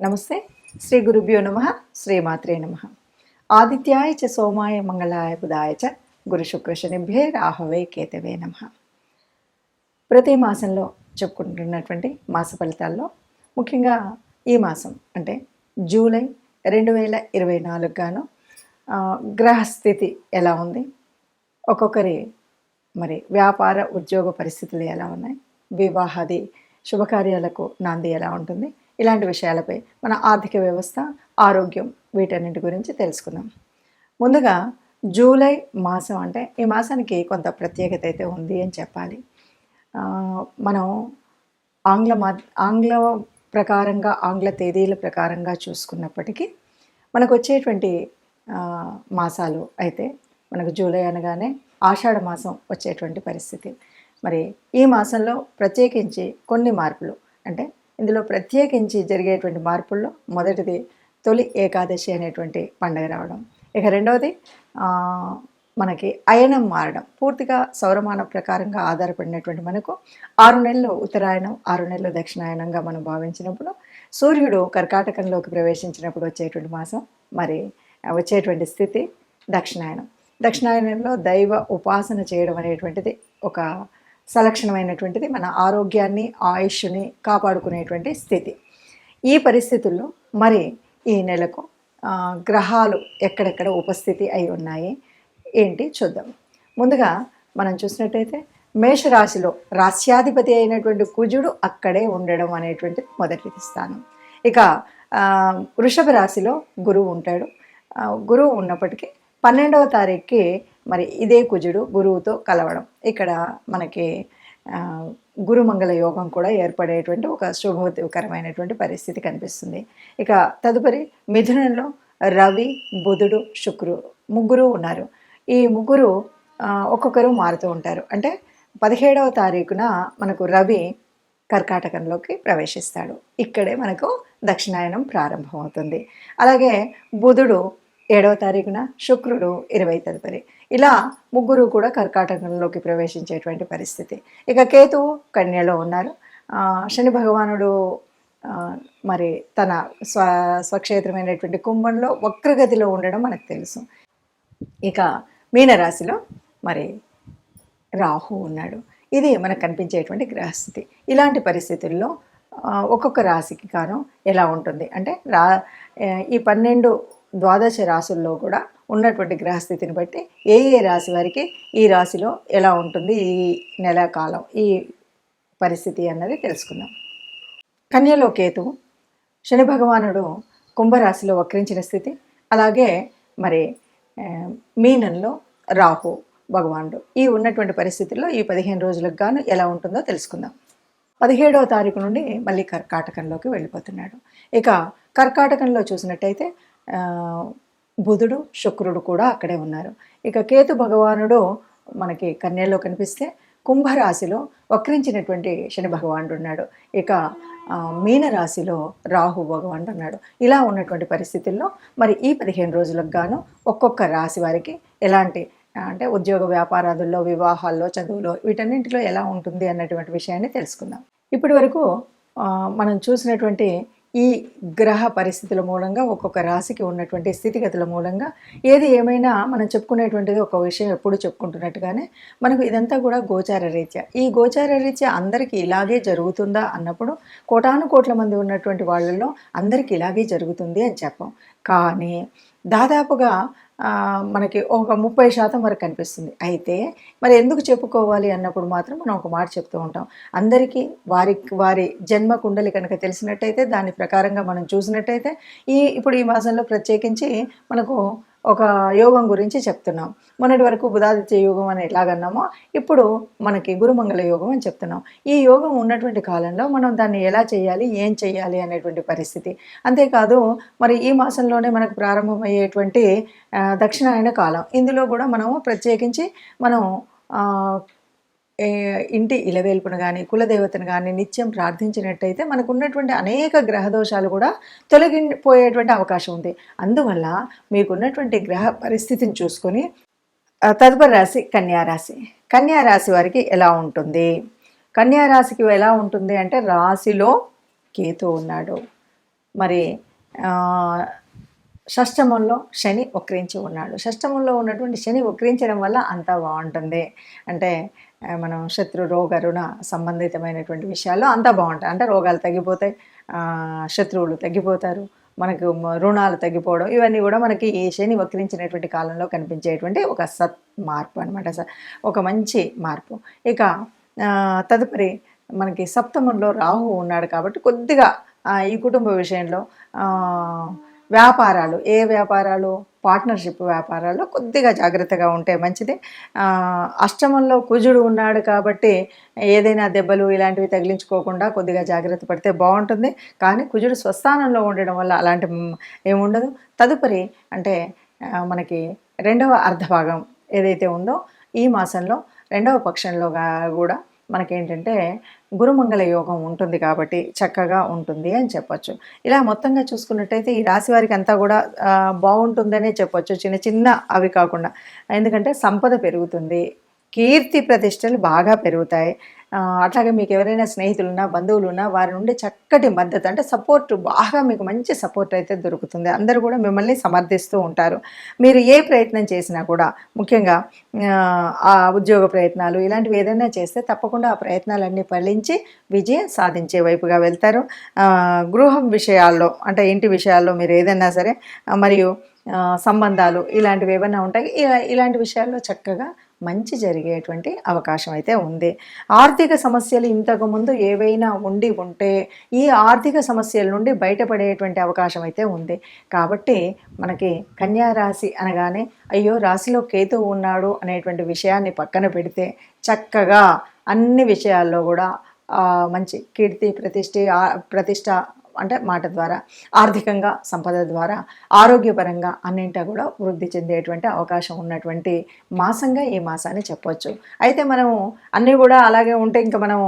నమస్తే. శ్రీ గురుభ్యో నమ. శ్రీమాత్రే నమ. ఆదిత్యాయ చ సోమాయ మంగళాయ బుధాయ చ గురు శుక్రశనిభ్యే రాహవే కేతవే నమ. ప్రతి మాసంలో చెప్పుకుంటున్నటువంటి మాస ఫలితాల్లో ముఖ్యంగా ఈ మాసం అంటే జూలై రెండు వేల ఇరవై నాలుగు గాను గ్రహస్థితి ఎలా ఉంది? ఒక్కొక్కరి మరి వ్యాపార ఉద్యోగ పరిస్థితులు ఎలా ఉన్నాయి? వివాహాది శుభకార్యాలకు నాంది ఎలా ఉంటుంది? ఇలాంటి విషయాలపై మన ఆర్థిక వ్యవస్థ ఆరోగ్యం వీటన్నిటి గురించి తెలుసుకుందాం. ముందుగా జూలై మాసం అంటే ఈ మాసానికి కొంత ప్రత్యేకత అయితే ఉంది అని చెప్పాలి. మనం ఆంగ్ల మా ఆంగ్ల ప్రకారంగా ఆంగ్ల తేదీల ప్రకారంగా చూసుకున్నప్పటికీ మనకు వచ్చేటువంటి మాసాలు అయితే మనకు జూలై అనగానే ఆషాఢ మాసం వచ్చేటువంటి పరిస్థితి. మరి ఈ మాసంలో ప్రత్యేకించి కొన్ని మార్పులు అంటే ఇందులో ప్రత్యేకించి జరిగేటువంటి మార్పుల్లో మొదటిది తొలి ఏకాదశి అనేటువంటి పండుగ రావడం. ఇక రెండవది మనకి అయనం మారడం. పూర్తిగా సౌరమాన ప్రకారంగా ఆధారపడినటువంటి మనకు ఆరు నెలలు ఉత్తరాయణం ఆరు నెలలు దక్షిణాయనంగా మనం భావించినప్పుడు సూర్యుడు కర్కాటకంలోకి ప్రవేశించినప్పుడు వచ్చేటువంటి మాసం మరి వచ్చేటువంటి స్థితి దక్షిణాయనం. దక్షిణాయనంలో దైవ ఉపాసన చేయడం అనేటువంటిది ఒక సలక్షణమైనటువంటిది మన ఆరోగ్యాన్ని ఆయుష్ని కాపాడుకునేటువంటి స్థితి. ఈ పరిస్థితుల్లో మరి ఈ నెలకు గ్రహాలు ఎక్కడెక్కడ ఉపస్థితి అయి ఉన్నాయి ఏంటి చూద్దాం. ముందుగా మనం చూసినట్టయితే మేషరాశిలో రాస్యాధిపతి అయినటువంటి కుజుడు అక్కడే ఉండడం అనేటువంటి మొదటి స్థానం. ఇక వృషభ రాశిలో గురువు ఉంటాడు. గురువు ఉన్నప్పటికీ పన్నెండవ తారీఖుకి మరి ఇదే కుజుడు గురువుతో కలవడం. ఇక్కడ మనకి గురుమంగళ యోగం కూడా ఏర్పడేటువంటి ఒక శుభోదకరమైనటువంటి పరిస్థితి కనిపిస్తుంది. ఇక తదుపరి మిథునంలో రవి బుధుడు శుక్రు ముగ్గురు ఉన్నారు. ఈ ముగ్గురు ఒక్కొక్కరు మారుతూ ఉంటారు. అంటే పదిహేడవ తారీఖున మనకు రవి కర్కాటకంలోకి ప్రవేశిస్తాడు. ఇక్కడే మనకు దక్షిణాయనం ప్రారంభమవుతుంది. అలాగే బుధుడు ఏడవ తారీఖున శుక్రుడు ఇరవై తదుపరి. ఇలా ముగ్గురు కూడా కర్కాటకంలోకి ప్రవేశించేటువంటి పరిస్థితి. ఇక కేతువు కన్యలో ఉన్నారు. శని భగవానుడు మరి తన స్వ స్వక్షేత్రమైనటువంటి కుంభంలో వక్రగతిలో ఉండడం మనకు తెలుసు. ఇక మీనరాశిలో మరి రాహు ఉన్నాడు. ఇది మనకు కనిపించేటువంటి గ్రహస్థితి. ఇలాంటి పరిస్థితుల్లో ఒక్కొక్క రాశికి కాను ఎలా ఉంటుంది? అంటే రా ఈ పన్నెండు ద్వాదశ రాశుల్లో కూడా ఉన్నటువంటి గ్రహస్థితిని బట్టి ఏ ఏ రాశి వారికి ఈ రాశిలో ఎలా ఉంటుంది ఈ నెల కాలం ఈ పరిస్థితి అన్నది తెలుసుకుందాం. కన్యలో కేతు శని భగవానుడు కుంభరాశిలో వక్రించిన స్థితి అలాగే మరి మీనంలో రాహు భగవానుడు. ఈ ఉన్నటువంటి పరిస్థితుల్లో ఈ పదిహేను రోజులకు గాను ఎలా ఉంటుందో తెలుసుకుందాం. పదిహేడవ తారీఖు నుండి మళ్ళీ కర్కాటకంలోకి వెళ్ళిపోతున్నాడు. ఇక కర్కాటకంలో చూసినట్టయితే బుధుడు శుక్రుడు కూడా అక్కడే ఉన్నారు. ఇక కేతు భగవానుడు మనకి కన్యల్లో కనిపిస్తే కుంభరాశిలో వక్రించినటువంటి శని భగవానుడు ఉన్నాడు ఇక మీనరాశిలో రాహు భగవానుడు ఉన్నాడు ఇలా ఉన్నటువంటి పరిస్థితుల్లో మరి ఈ పదిహేను రోజులకు గాను ఒక్కొక్క రాశి వారికి ఎలాంటి అంటే ఉద్యోగ వ్యాపారాదుల్లో వివాహాల్లో చదువులో వీటన్నింటిలో ఎలా ఉంటుంది అన్నటువంటి విషయాన్ని తెలుసుకుందాం. ఇప్పటి వరకు మనం చూసినటువంటి ఈ గ్రహ పరిస్థితుల మూలంగా ఒక్కొక్క రాశికి ఉన్నటువంటి స్థితిగతుల మూలంగా ఏది ఏమైనా మనం చెప్పుకునేటువంటిది ఒక విషయం ఎప్పుడు చెప్పుకుంటున్నట్టుగానే మనకు ఇదంతా కూడా గోచార రీత్యా. ఈ గోచార రీత్యా అందరికీ ఇలాగే జరుగుతుందా అన్నప్పుడు కోటాను కోట్ల మంది ఉన్నటువంటి వాళ్ళల్లో అందరికీ ఇలాగే జరుగుతుంది అని చెప్పం. కానీ దాదాపుగా మనకి ఒక ముప్పై శాతం వరకు కనిపిస్తుంది. అయితే మరి ఎందుకు చెప్పుకోవాలి అన్నప్పుడు మాత్రం మనం ఒక మాట చెప్తూ ఉంటాం. అందరికీ వారి వారి జన్మ కుండలి కనుక తెలిసినట్టయితే దాని ప్రకారంగా మనం చూసినట్టయితే ఈ ఇప్పుడు ఈ మాసంలో ప్రత్యేకించి మనకు ఒక యోగం గురించి చెప్తున్నాం. మొన్నటి వరకు బుధాదిత్య యోగం అని ఎలాగన్నామో ఇప్పుడు మనకి గురుమంగళ యోగం అని చెప్తున్నాం. ఈ యోగం ఉన్నటువంటి కాలంలో మనం దాన్ని ఎలా చేయాలి ఏం చేయాలి అనేటువంటి పరిస్థితి. అంతేకాదు మరి ఈ మాసంలోనే మనకు ప్రారంభమయ్యేటువంటి దక్షిణాయన కాలం. ఇందులో కూడా మనము ప్రత్యేకించి మనం ఇంటి ఇలవేల్పును కానీ కులదేవతను కానీ నిత్యం ప్రార్థించినట్టయితే మనకు ఉన్నటువంటి అనేక గ్రహదోషాలు కూడా తొలగిపోయేటువంటి అవకాశం ఉంది. అందువల్ల మీకున్నటువంటి గ్రహ పరిస్థితిని చూసుకొని తదుపరి రాశి కన్యారాశి కన్యారాశి వారికి ఎలా ఉంటుంది? కన్యారాశికి ఎలా ఉంటుంది అంటే రాశిలో కేతు ఉన్నాడు. మరి షష్టమంలో శని వక్రించి ఉన్నాడు. షష్టమంలో ఉన్నటువంటి శని వక్రించడం వల్ల అంతా బాగుంటుంది. అంటే మనం శత్రు రోగ రుణ సంబంధితమైనటువంటి విషయాల్లో అంతా బాగుంటాయి. అంటే రోగాలు తగ్గిపోతాయి శత్రువులు తగ్గిపోతారు మనకు రుణాలు తగ్గిపోవడం ఇవన్నీ కూడా మనకి ఈ శని వక్రించినటువంటి కాలంలో కనిపించేటువంటి ఒక సత్ మార్పు అనమాట ఒక మంచి మార్పు. ఇక తదుపరి మనకి సప్తమంలో రాహు ఉన్నాడు కాబట్టి కొద్దిగా ఈ కుటుంబ విషయంలో వ్యాపారాలు ఏ వ్యాపారాలు? పార్ట్నర్షిప్ వ్యాపారాల్లో కొద్దిగా జాగ్రత్తగా ఉంటే మంచిది. అష్టమంలో కుజుడు ఉన్నాడు కాబట్టి ఏదైనా దెబ్బలు ఇలాంటివి తగిలించుకోకుండా కొద్దిగా జాగ్రత్త పడితే బాగుంటుంది. కానీ కుజుడు స్వస్థానంలో ఉండడం వల్ల అలాంటి ఏముండదు తదుపరి అంటే మనకి రెండవ అర్ధభాగం ఏదైతే ఉందో ఈ మాసంలో రెండవ పక్షంలో కూడా మనకేంటంటే గురుమంగళ యోగం ఉంటుంది కాబట్టి చక్కగా ఉంటుంది అని చెప్పొచ్చు. ఇలా మొత్తంగా చూసుకున్నట్టయితే ఈ రాశి వారికి అంతా కూడా బాగుంటుందనే చెప్పొచ్చు. చిన్న చిన్న అవి కాకుండా. ఎందుకంటే సంపద పెరుగుతుంది. కీర్తి ప్రతిష్టలు బాగా పెరుగుతాయి. అట్లాగే మీకు ఎవరైనా స్నేహితులు బంధువులున్నా బంధువులు వారి నుండి చక్కటి మద్దతు అంటే సపోర్ట్ బాగా మీకు మంచి సపోర్ట్ అయితే దొరుకుతుంది. అందరూ కూడా మిమ్మల్ని సమర్థిస్తూ ఉంటారు. మీరు ఏ ప్రయత్నం చేసినా కూడా ముఖ్యంగా ఆ, ఉద్యోగ ప్రయత్నాలు ఇలాంటివి ఏదైనా చేస్తే తప్పకుండా ఆ ప్రయత్నాలన్నీ ఫలించి విజయం సాధించే వైపుగా వెళ్తారు. గృహం విషయాల్లో అంటే ఇంటి విషయాల్లో మీరు ఏదైనా సరే మరియు సంబంధాలు ఇలాంటివి ఏమైనా ఉంటాయి. ఇలా- ఇలాంటి విషయాల్లో చక్కగా మంచి జరిగేటువంటి అవకాశం అయితే ఉంది. ఆర్థిక సమస్యలు ఇంతకుముందు ఏవైనా ఉండి ఉంటే ఈ ఆర్థిక సమస్యల నుండి బయటపడేటువంటి అవకాశం అయితే ఉంది. కాబట్టి మనకి కన్యా రాశి అనగానే అయ్యో రాశిలో కేతు ఉన్నాడు అనేటువంటి విషయాన్ని పక్కన పెడితే చక్కగా అన్ని విషయాల్లో కూడా మంచి కీర్తి ప్రతిష్ఠ ప్రతిష్ట అంటే మాట ద్వారా ఆర్థికంగా సంపద ద్వారా ఆరోగ్యపరంగా అన్నింటా కూడా వృద్ధి చెందేటువంటి అవకాశం ఉన్నటువంటి మాసంగా ఈ మాసాన్ని చెప్పవచ్చు అయితే మనము అన్నీ కూడా అలాగే ఉంటే ఇంకా మనం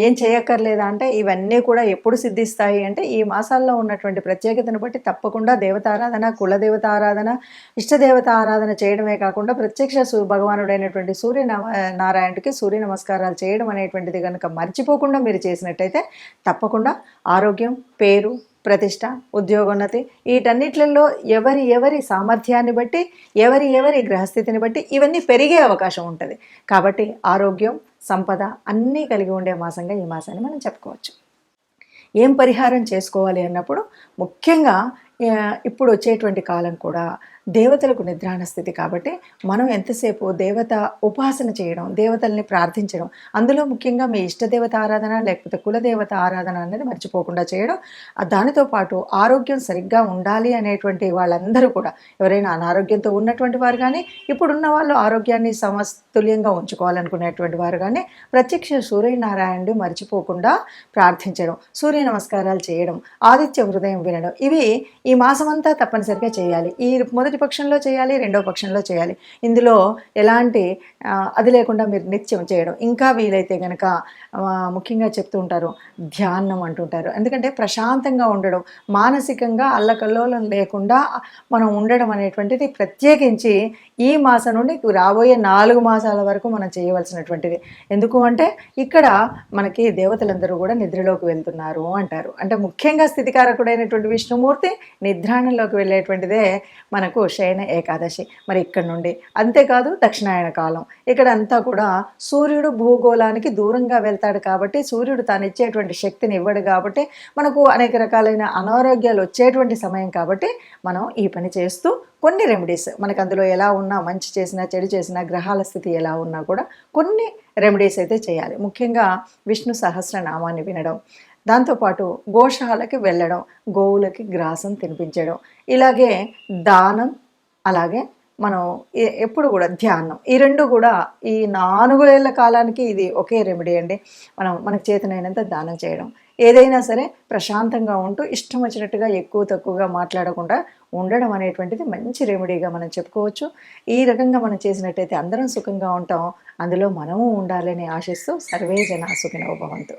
ఏం చేయక్కర్లేదా అంటే ఇవన్నీ కూడా ఎప్పుడు సిద్ధిస్తాయి అంటే ఈ మాసాల్లో ఉన్నటువంటి ప్రత్యేకతను బట్టి తప్పకుండా దేవతారాధన కులదేవత ఆరాధన ఇష్టదేవత ఆరాధన చేయడమే కాకుండా ప్రత్యక్ష భగవానుడైనటువంటి సూర్య నమ- నారాయణుడికి సూర్య నమస్కారాలు చేయడం అనేటువంటిది కనుక మర్చిపోకుండా మీరు చేసినట్టయితే తప్పకుండా ఆరోగ్యం పేరు ప్రతిష్ట ఉద్యోగోన్నతి వీటన్నిట్లలో ఎవరి ఎవరి సామర్థ్యాన్ని బట్టి ఎవరి ఎవరి గ్రహస్థితిని బట్టి ఇవన్నీ పెరిగే అవకాశం ఉంటుంది. కాబట్టి ఆరోగ్యం సంపద అన్నీ కలిగి ఉండే మాసంగా ఈ మాసాన్ని మనం చెప్పుకోవచ్చు. ఏం పరిహారం చేసుకోవాలి అన్నప్పుడు ముఖ్యంగా ఇప్పుడు వచ్చేటువంటి కాలం కూడా దేవతలకు నిద్రాణ స్థితి కాబట్టి మనం ఎంతసేపు దేవత ఉపాసన చేయడం దేవతల్ని ప్రార్థించడం అందులో ముఖ్యంగా మీ ఇష్టదేవత ఆరాధన లేకపోతే కులదేవత ఆరాధన అనేది మర్చిపోకుండా చేయడం దానితో పాటు ఆరోగ్యం సరిగ్గా ఉండాలి అనేటువంటి వాళ్ళందరూ కూడా ఎవరైనా అనారోగ్యంతో ఉన్నటువంటి వారు కానీ ఇప్పుడున్న వాళ్ళు ఆరోగ్యాన్ని సమతుల్యంగా ఉంచుకోవాలనుకునేటువంటి వారు కానీ ప్రత్యక్ష సూర్యనారాయణుడు మర్చిపోకుండా ప్రార్థించడం సూర్య నమస్కారాలు చేయడం ఆదిత్య హృదయం వినడం ఇవి ఈ మాసమంతా తప్పనిసరిగా చేయాలి. ఈ మొదటి పక్షంలో చేయాలి రెండో పక్షంలో చేయాలి. ఇందులో ఎలాంటి అది లేకుండా మీరు నిత్యం చేయడం. ఇంకా వీలైతే కనుక ముఖ్యంగా చెప్తూ ఉంటారు ధ్యానం అంటుంటారు. ఎందుకంటే ప్రశాంతంగా ఉండడం మానసికంగా అల్లకల్లోలం లేకుండా మనం ఉండడం అనేటువంటిది ప్రత్యేకించి ఈ మాసం నుండి రాబోయే నాలుగు మాసాల వరకు మనం చేయవలసినటువంటిది. ఎందుకు అంటే ఇక్కడ మనకి దేవతలందరూ కూడా నిద్రలోకి వెళ్తున్నారు అంటారు. అంటే ముఖ్యంగా స్థితికారకుడైనటువంటి విష్ణుమూర్తి నిద్రాణంలోకి వెళ్ళేటువంటిదే మనకు శయన ఏకాదశి. మరి ఇక్కడ నుండి అంతేకాదు దక్షిణాయన కాలం. ఇక్కడ అంతా కూడా సూర్యుడు భూగోళానికి దూరంగా వెళ్తాడు కాబట్టి సూర్యుడు తాను ఇచ్చేటువంటి శక్తిని ఇవ్వడు కాబట్టి మనకు అనేక రకాలైన అనారోగ్యాలు వచ్చేటువంటి సమయం కాబట్టి మనం ఈ పని చేస్తూ కొన్ని రెమెడీస్ మనకు అందులో ఎలా ఉన్నా మంచి చేసినా చెడు చేసినా గ్రహాల స్థితి ఎలా ఉన్నా కూడా కొన్ని రెమెడీస్ అయితే చేయాలి. ముఖ్యంగా విష్ణు సహస్రనామాన్ని వినడం దాంతోపాటు గోశాలకి వెళ్ళడం గోవులకి గ్రాసం తినిపించడం ఇలాగే దానం అలాగే మనం ఎప్పుడు కూడా ధ్యానం. ఈ రెండు కూడా ఈ నాలుగేళ్ళ కాలానికి ఇది ఒకే రెమెడీ అండి. మనం మనకు చేతనైనంత దానం చేయడం. ఏదైనా సరే ప్రశాంతంగా ఉంటూ ఇష్టం వచ్చినట్టుగా ఎక్కువ తక్కువగా మాట్లాడకుండా ఉండడం అనేటువంటిది మంచి రెమెడీగా మనం చెప్పుకోవచ్చు. ఈ రకంగా మనం చేసినట్టయితే అందరం సుఖంగా ఉంటాం. అందులో మనము ఉండాలని ఆశిస్తూ సర్వే జన సుఖినో భవంతు.